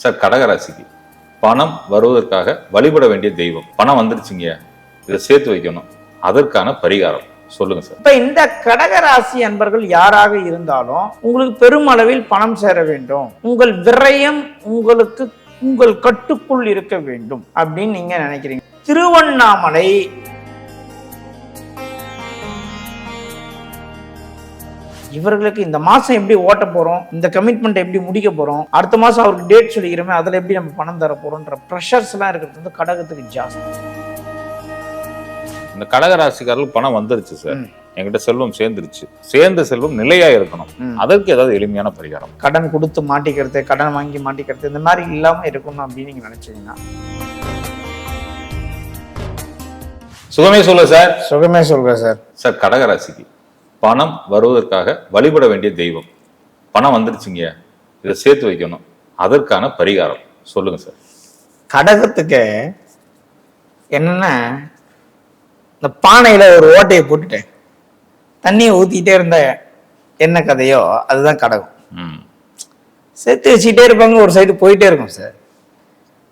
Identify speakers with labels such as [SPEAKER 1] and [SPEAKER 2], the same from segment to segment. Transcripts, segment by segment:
[SPEAKER 1] Sir கடகராசிக்கு பணம் வருவதற்காக வழிபட வேண்டிய தெய்வம். பணம் வந்துருச்சுங்க. இதை சேர்த்து வைக்கணும். அதற்கான பரிகாரம். சொல்லுங்க சார்.
[SPEAKER 2] இப்ப இந்த கடகராசி அன்பர்கள் யாராக இருந்தாலும் உங்களுக்கு பெருமளவில் பணம் சேர வேண்டும். உங்கள் விரயம் உங்களுக்கு உங்கள் கட்டுக்குள் இருக்க வேண்டும் அப்படின்னு நீங்க நினைக்கிறீங்க. திருவண்ணாமலை இவர்களுக்கு இந்த மாசம் எப்படி ஓட்ட போறோம் இந்த கமிட்மெண்ட் எப்படி முடிக்க போறோம் அடுத்த மாசம் அவருக்கு டேட் சொல்லிக்கிறோமே அதுல எப்படி நம்ம பணம் தர போறோம்ன்ற ப்ரெஷர்ஸ் எல்லாம் இருக்கிறது வந்து கடகத்துக்கு ஜாஸ்தி.
[SPEAKER 1] இந்த கடகராசிக்காரர்களுக்கு பணம் வந்துருச்சு சார். என்கிட்ட செல்வம் சேர்ந்துருச்சு. சேர்ந்த செல்வம் நிலையா இருக்கணும். அதற்கு ஏதாவது எளிமையான பரிகாரம்.
[SPEAKER 2] கடன் கொடுத்து மாட்டிக்கிறது கடன் வாங்கி மாட்டிக்கிறது இந்த மாதிரி இல்லாம இருக்கணும் அப்படின்னு நீங்க நினைச்சீங்கன்னா.
[SPEAKER 1] சுகமே சொல்ல சார்.
[SPEAKER 2] சுகமே சொல்றேன் சார்.
[SPEAKER 1] சார் கடகராசிக்கு. பணம் வருவதற்காக வழிபட வேண்டிய தெய்வம். பணம் வந்துருச்சுங்க. இதை சேர்த்து வைக்கணும். அதற்கான பரிகாரம். சொல்லுங்க சார்.
[SPEAKER 2] கடகத்துக்கு என்னன்னா இந்த பானையில ஒரு ஓட்டையை போட்டுட்டேன் தண்ணியை ஊத்திட்டே இருந்த என்ன கதையோ அதுதான் கடகம்.
[SPEAKER 1] ம்.
[SPEAKER 2] சேர்த்து வச்சுக்கிட்டே இருப்பாங்க ஒரு சைடு போயிட்டே இருக்கும் சார்.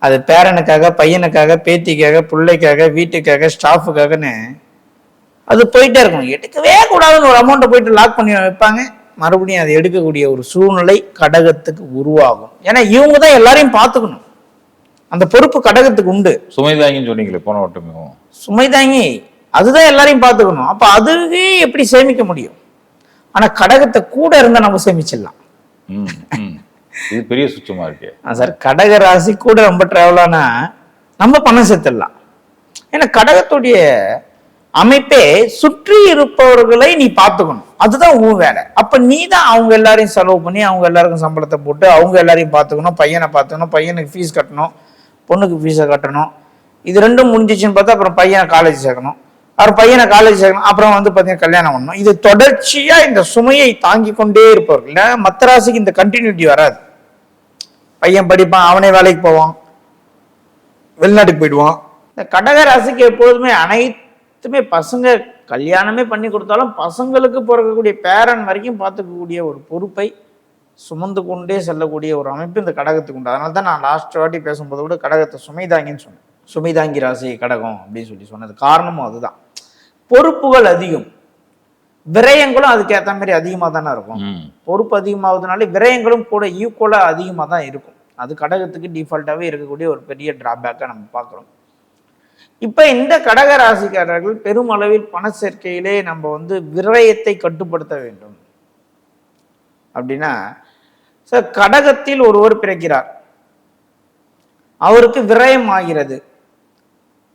[SPEAKER 2] அது பேரனுக்காக பையனுக்காக பேத்திக்காக பிள்ளைக்காக வீட்டுக்காக ஸ்டாஃபுக்காகன்னு அது போயிட்டே இருக்கும் எடுக்கவே கூடாதுன்னு ஒரு அமௌண்ட்டை போயிட்டு லாக் பண்ணி வைப்பாங்க. மறுபடியும் அதை எடுக்கக்கூடிய ஒரு சூழ்நிலை கடகத்துக்கு உருவாகும். ஏன்னா இவங்க தான் எல்லாரையும் பார்த்துக்கணும். அந்த பொறுப்பு கடகத்துக்கு உண்டு.
[SPEAKER 1] சுமைதாங்கின்னு சொன்னீங்களே போன வட்டமும்
[SPEAKER 2] சுமைதாங்கி அதுதான் எல்லாரையும் பார்த்துக்கணும். அப்ப அதுவே எப்படி சேமிக்க முடியும்? ஆனா கடகத்தை கூட இருந்தா நம்ம சேமிச்சிடலாம்.
[SPEAKER 1] இது பெரிய சுத்தமா இருக்கே.
[SPEAKER 2] சார் கடக ராசி கூட ரொம்ப டிராவல் ஆனா நம்ம பணம் சேர்த்துடலாம் ஏன்னா கடகத்துடைய அமைப்பே சுற்றி இருப்பவர்களை நீ பார்த்துக்கணும். அதுதான் உன் வேலை. அப்ப நீ தான் அவங்க எல்லாரையும் செலவு பண்ணி அவங்க எல்லாருக்கும் சம்பளத்தை போட்டு அவங்க எல்லாரையும் பார்த்துக்கணும். பையனை பார்த்துக்கணும். பையனுக்கு ஃபீஸ் கட்டணும். பொண்ணுக்கு ஃபீஸை கட்டணும். இது ரெண்டும் முடிஞ்சிச்சுன்னு பார்த்தா அப்புறம் பையனை காலேஜ் சேர்க்கணும். அப்புறம் பையனை காலேஜ் சேர்க்கணும். அப்புறம் வந்து பார்த்தீங்கன்னா கல்யாணம் பண்ணணும். இது தொடர்ச்சியாக இந்த சுமையை தாங்கி கொண்டே இருப்பவர்கள். மற்ற ராசிக்கு இந்த கண்டினியூட்டி வராது. பையன் படிப்பான் அவனே வேலைக்கு போவான். வெளிநாட்டுக்கு போயிடுவான். இந்த கடக ராசிக்கு அனைத்து அனைத்துமே பசங்க கல்யாணமே பண்ணி கொடுத்தாலும் பசங்களுக்கு பிறக்கக்கூடிய பேரன் வரைக்கும் பார்த்துக்கக்கூடிய ஒரு பொறுப்பை சுமந்து கொண்டே செல்லக்கூடிய ஒரு அமைப்பு இந்த கடகத்துக்கு உண்டு. அதனால தான் நான் லாஸ்ட் வாட்டி பேசும்போது கூட கடகத்தை சுமைதாங்கின்னு சொன்னேன். சுமைதாங்கி ராசி கடகம் அப்படின்னு சொல்லி சொன்னது. காரணமும் அதுதான். பொறுப்புகள் அதிகம். விரயங்களும் அதுக்கேற்ற மாதிரி அதிகமாக தானே இருக்கும். பொறுப்பு அதிகமாகுதுனாலே விரயங்களும் கூட ஈக்குவலாக அதிகமாக தான் இருக்கும். அது கடகத்துக்கு டிஃபால்ட்டாகவே இருக்கக்கூடிய ஒரு பெரிய டிராபேக்காக நம்ம பார்க்குறோம். இப்போ இந்த கடக ராசிக்காரர்கள் பெருமளவில் பண சேர்க்கையிலே நம்ம வந்து விரயத்தை கட்டுப்படுத்த வேண்டும். அப்படின்னா சார் கடகத்தில் ஒருவர் பிறக்கிறார். அவருக்கு விரயம் ஆகிறது.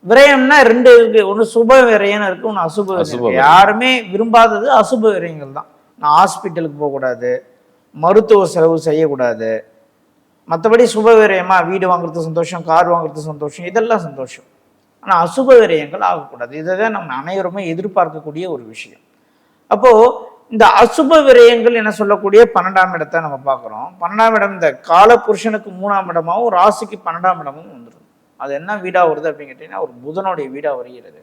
[SPEAKER 2] விரயம்னா ரெண்டு இருக்கு. ஒன்று சுப விரயம் இருக்கு ஒன்று அசுப விரயம். யாருமே விரும்பாதது அசுப விரயங்கள் தான். நான் ஹாஸ்பிட்டலுக்கு போகக்கூடாது. மருத்துவ செலவு செய்யக்கூடாது. மற்றபடி சுப விரயமா வீடு வாங்குறது சந்தோஷம் கார் வாங்குறது சந்தோஷம் இதெல்லாம் சந்தோஷம். ஆனால் அசுப விரயங்கள் ஆகக்கூடாது. இதை தான் நம்ம அனைவருமே எதிர்பார்க்கக்கூடிய ஒரு விஷயம். அப்போது இந்த அசுப விரயங்கள் என சொல்லக்கூடிய பன்னெண்டாம் இடத்தை நம்ம பார்க்குறோம். பன்னெண்டாம் இடம் இந்த கால புருஷனுக்கு மூணாம் இடமாவும் ராசிக்கு பன்னெண்டாம் இடமும் வந்துடும் அது என்ன வீடாக வருது அப்படின்னு கேட்டிங்கன்னா ஒரு புதனுடைய வீடாக வருகிறது.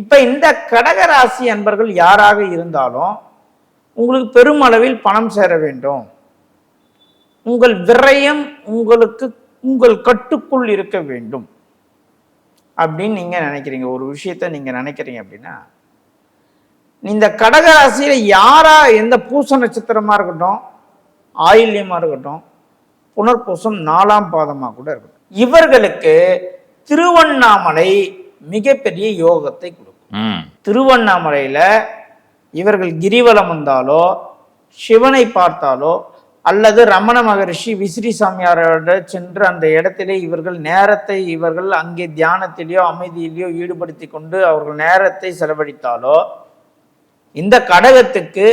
[SPEAKER 2] இப்போ இந்த கடக ராசி அன்பர்கள் யாராக இருந்தாலும் உங்களுக்கு பெருமளவில் பணம் சேர வேண்டும். உங்கள் விரயம் உங்களுக்கு உங்கள் கட்டுக்குள் இருக்க வேண்டும். அப்படின்னு நீங்க நினைக்கிறீங்க. ஒரு விஷயத்த நீங்க நினைக்கிறீங்க அப்படின்னா இந்த கடக ராசியில யாரா எந்த பூச நட்சத்திரமா இருக்கட்டும் ஆயில்யமா இருக்கட்டும் புனர்பூசம் நாலாம் பாதமா கூட இருக்கட்டும் இவர்களுக்கு திருவண்ணாமலை மிகப்பெரிய யோகத்தை கொடுக்கும். திருவண்ணாமலையில இவர்கள் கிரிவலம் வந்தாலோ சிவனை பார்த்தாலோ அல்லது ரமண மகரிஷி விசிறி சாமியாரோட சென்று அந்த இடத்திலே இவர்கள் நேரத்தை இவர்கள் அங்கே தியானத்திலேயோ அமைதியிலேயோ ஈடுபடுத்தி கொண்டு அவர்கள் நேரத்தை செலவழித்தாலோ இந்த கடகத்துக்கு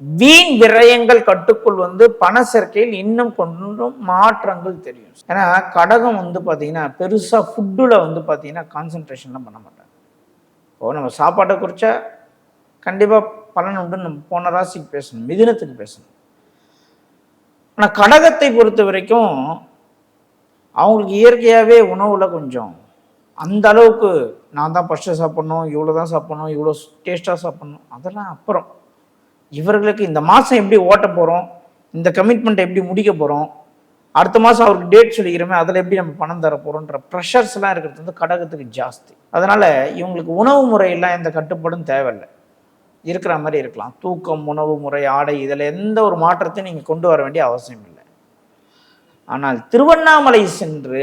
[SPEAKER 2] வீண் விரயங்கள் கட்டுக்குள் வந்து பண சேர்க்கையில் இன்னும் கொஞ்சம் மாற்றங்கள் தெரியும். ஏன்னா கடகம் வந்து பார்த்தீங்கன்னா பெருசாக ஃபுட்டில் வந்து பார்த்தீங்கன்னா கான்சன்ட்ரேஷன்லாம் பண்ண மாட்டாங்க. இப்போ நம்ம சாப்பாட்டை குறித்தா கண்டிப்பாக பலன் உண்டு. நம்ம போன ராசிக்கு பேசணும் மிதினத்துக்கு பேசணும். ஆனால் கடகத்தை பொறுத்த வரைக்கும் அவங்களுக்கு இயற்கையாகவே உணவில் கொஞ்சம் அந்த அளவுக்கு நான் தான் ஃபஸ்ட்டு சாப்பிட்ணும் இவ்வளோ தான் சாப்பிட்ணும் இவ்வளோ டேஸ்ட்டாக சாப்பிட்ணும் அதெல்லாம் அப்புறம். இவர்களுக்கு இந்த மாதம் எப்படி ஓட்ட போகிறோம் இந்த கமிட்மெண்ட்டை எப்படி முடிக்க போகிறோம் அடுத்த மாதம் அவருக்கு டேட் சொல்லிக்கிறோமே அதில் எப்படி நம்ம பணம் தர போகிறோன்ற ப்ரெஷர்ஸ்லாம் இருக்கிறது வந்து கடகத்துக்கு ஜாஸ்தி. அதனால் இவங்களுக்கு உணவு முறையெல்லாம் எந்த கட்டுப்பாடும் தேவையில்லை. இருக்கிற மாதிரி இருக்கலாம். தூக்கம் உணவு முறை ஆடை இதில் எந்த ஒரு மாற்றத்தையும் நீங்கள் கொண்டு வர வேண்டிய அவசியம் இல்லை. ஆனால் திருவண்ணாமலை சென்று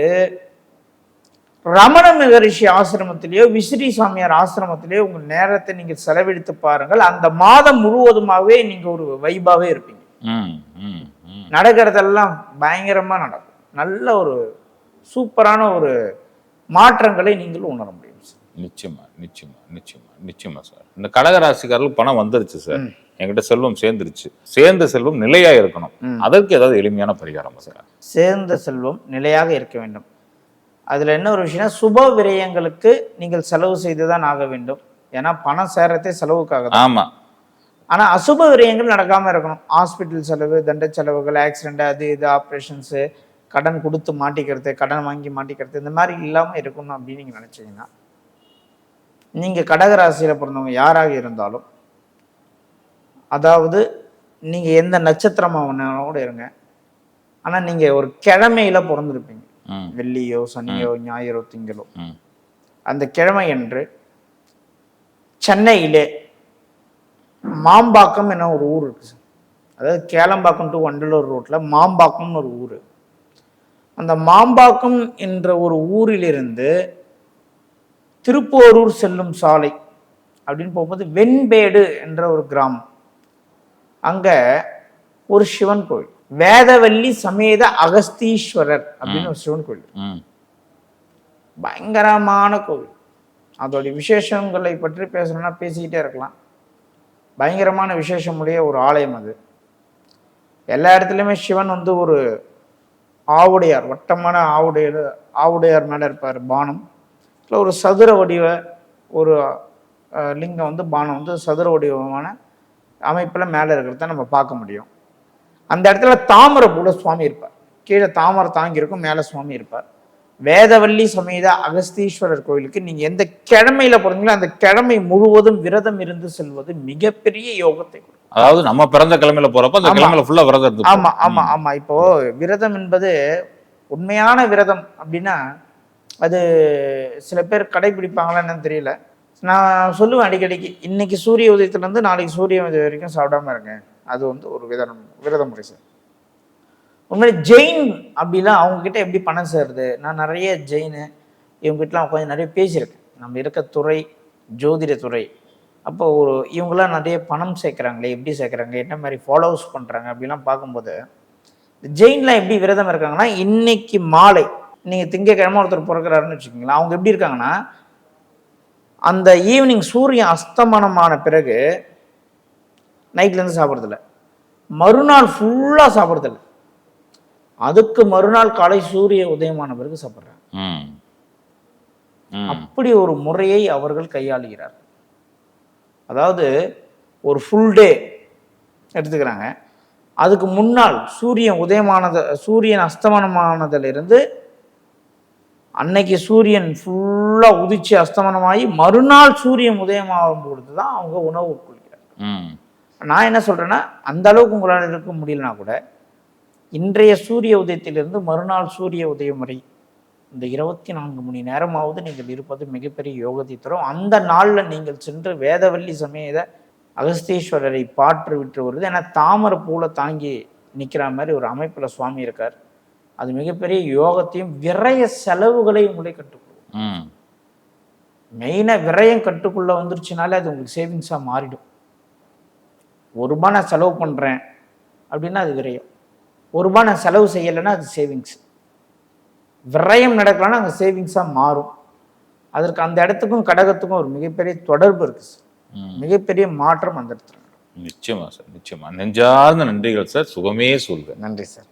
[SPEAKER 2] ரமண மகரிஷி ஆசிரமத்திலேயோ விசிறி சாமியார் ஆசிரமத்திலேயோ உங்கள் நேரத்தை நீங்கள் செலவழித்து பாருங்கள். அந்த மாதம் முழுவதுமாகவே நீங்கள் ஒரு வைபாவே இருப்பீங்க. நடக்கிறதெல்லாம் பயங்கரமா நடக்கும். நல்ல ஒரு சூப்பரான ஒரு மாற்றங்களை நீங்கள் உணர முடியும்.
[SPEAKER 1] நிச்சயமா நிச்சயமா நிச்சயமா. நிச்சயமா சார். இந்த கடகராசிக்காரர்களுக்கு பணம் வந்துருச்சு சார். என்கிட்ட செல்வம் சேர்ந்துருச்சு. சேர்ந்த செல்வம் நிலையா இருக்கணும். அதற்கு ஏதாவது எளிமையான பரிகாரம் சார்.
[SPEAKER 2] சேர்ந்த செல்வம் நிலையாக இருக்க வேண்டும். அதுல என்ன ஒரு விஷயம்னா சுப விரயங்களுக்கு நீங்கள் செலவு செய்து தான் ஆக வேண்டும். ஏன்னா பணம் சேர்றதே செலவுக்காக தான்.
[SPEAKER 1] ஆமா.
[SPEAKER 2] ஆனா அசுப விரயங்கள் நடக்காம இருக்கணும். ஹாஸ்பிட்டல் செலவு தண்ட செலவுகள் ஆக்சிடென்ட் அது இது ஆப்ரேஷன்ஸு கடன் கொடுத்து மாட்டிக்கிறது கடன் வாங்கி மாட்டிக்கிறது இந்த மாதிரி இல்லாம இருக்கணும் அப்படின்னு நீங்க நினைச்சீங்கன்னா நீங்க கடகராசியில பிறந்தவங்க யாராக இருந்தாலும் அதாவது நீங்க எந்த நட்சத்திரமா வேணாலும் கூட இருங்க. ஆனா நீங்க ஒரு கிழமையில பிறந்திருப்பீங்க. வெள்ளியோ சனியோ ஞாயிறோ திங்களோ. அந்த கிழமை அன்று சென்னையிலே மாம்பாக்கம் என ஒரு ஊர் இருக்கு சார். அதாவது கேளம்பாக்கம் டு வண்டலூர் ரோட்ல மாம்பாக்கம்னு ஒரு ஊர். அந்த மாம்பாக்கம் என்ற ஒரு ஊரிலிருந்து திருப்போரூர் செல்லும் சாலை அப்படின்னு போகும்போது வெண்பேடு என்ற ஒரு கிராமம். அங்க ஒரு சிவன் கோயில் வேதவல்லி சமேத அகஸ்தீஸ்வரர் அப்படின்னு ஒரு சிவன் கோயில் பயங்கரமான கோவில். அதோடைய விசேஷங்களை பற்றி பேசணும்னா பேசிக்கிட்டே இருக்கலாம். பயங்கரமான விசேஷமுடைய ஒரு ஆலயம் அது. எல்லா இடத்துலையுமே சிவன் வந்து ஒரு ஆவுடையார் வட்டமான ஆவுடையார் ஆவுடையார் மேலே இருப்பார் பானம். இல்லை ஒரு சதுர வடிவ ஒரு லிங்கம் வந்து பானம் வந்து சதுர வடிவமான அமைப்பில் மேலே இருக்கிறத நம்ம பார்க்க முடியும். அந்த இடத்துல தாமரை பூல சுவாமி இருப்பார். கீழே தாமரை தாங்கி இருக்கும் மேலே சுவாமி இருப்பார். வேதவல்லி சமேத அகஸ்தீஸ்வரர் கோயிலுக்கு நீங்க எந்த கிழமையில போறீங்களோ அந்த கிழமை முழுவதும் விரதம் இருந்து செல்வது மிகப்பெரிய யோகத்தை கொடுக்கும்.
[SPEAKER 1] அதாவது நம்ம பிறந்த கிழமையில போறப்ப அந்த. கிழமையில ஃபுல்லா விரதம் இருந்து
[SPEAKER 2] ஆமா ஆமா ஆமா. இப்போ விரதம் என்பது உண்மையான விரதம் அப்படின்னா அது சில பேர் கடைபிடிப்பாங்களா என்னன்னு தெரியல. நான் சொல்லுவேன் அடிக்கடிக்கு இன்னைக்கு சூரிய உதயத்துலேருந்து நாளைக்கு சூரிய உதயம் வரைக்கும் சாப்பிடாம இருங்க. அது வந்து ஒரு விரதம் விரத முறை சார். உண்மையிலே ஜெயின் அப்படிலாம் அவங்கக்கிட்ட எப்படி பணம் சேருது? நான் நிறைய ஜெயினு இவங்ககிட்டலாம் உட்காந்து நிறைய பேசியிருக்கேன். நம்ம இருக்க துறை ஜோதிட துறை. அப்போ ஒரு இவங்கெல்லாம் நிறைய பணம் சேர்க்குறாங்களே எப்படி சேர்க்குறாங்க என்ன மாதிரி ஃபாலோவர்ஸ் பண்ணுறாங்க அப்படிலாம் பார்க்கும்போது ஜெயின்லாம் எப்படி விரதம் இருக்காங்கன்னா இன்னைக்கு மாலை நீங்கள் திங்கக்கிழமை ஒருத்தர் பிறக்கிறாருன்னு வச்சுக்கோங்களேன். அவங்க எப்படி இருக்காங்கன்னா அந்த ஈவினிங் சூரியன் அஸ்தமனமான பிறகு நைட்லேருந்து சாப்பிட்றதில்ல. மறுநாள் ஃபுல்லாக சாப்பிட்றதில்ல. அதுக்கு மறுநாள் காலை சூரிய உதயமான பிறகு சாப்பிட்றாங்க. அப்படி ஒரு முறையை அவர்கள் கையாளுகிறார் அதாவது ஒரு ஃபுல் டே எடுத்துக்கிறாங்க. அதுக்கு முன்னால் சூரியன் உதயமானது சூரியன் அஸ்தமனமானதிலிருந்து அன்னைக்கு சூரியன் ஃபுல்லாக உதிச்சு அஸ்தமனமாகி மறுநாள் சூரியன் உதயமாகும் பொழுது தான் அவங்க உணவு உட்கொள்கிறார் நான் என்ன சொல்றேன்னா அந்த அளவுக்கு உங்களால் இருக்க முடியலனா கூட இன்றைய சூரிய உதயத்திலிருந்து மறுநாள் சூரிய உதயம் வரை இந்த இருபத்தி நான்கு மணி நேரமாவது நீங்கள் இருப்பது மிகப்பெரிய யோகத்தை தரும். அந்த நாளில் நீங்கள் சென்று வேதவல்லி சமேத அகஸ்தீஸ்வரரை பாற்று விட்டு வருது ஏன்னா தாமரை பூல தாங்கி நிற்கிற மாதிரி ஒரு அமைப்பில் சுவாமி இருக்கார். அது மிகப்பெரிய யோகத்தையும் விரய செலவுகளை உங்களை கட்டுக்கொள்ளும்.
[SPEAKER 1] ம்.
[SPEAKER 2] மெயினாக விரயம் கட்டுக்குள்ளே வந்துருச்சுனாலே அது உங்களுக்கு சேவிங்ஸாக மாறிடும். ஒரு ரூபாய் நான் செலவு பண்ணுறேன் அப்படின்னா அது விரயம். ஒரு ரூபாய் நான் செலவு செய்யலைன்னா அது சேவிங்ஸ். விரயம் நடக்கலன்னா அங்கே சேவிங்ஸாக மாறும். அதற்கு அந்த இடத்துக்கும் கடகத்துக்கும் ஒரு மிகப்பெரிய தொடர்பு இருக்கு சார்.
[SPEAKER 1] ம்.
[SPEAKER 2] மிகப்பெரிய மாற்றம் அந்த இடத்துல.
[SPEAKER 1] நிச்சயமா சார் நிச்சயமா. நெஞ்சார்ந்த நன்றிகள் சார். சுகமே சொல்க.
[SPEAKER 2] நன்றி சார்.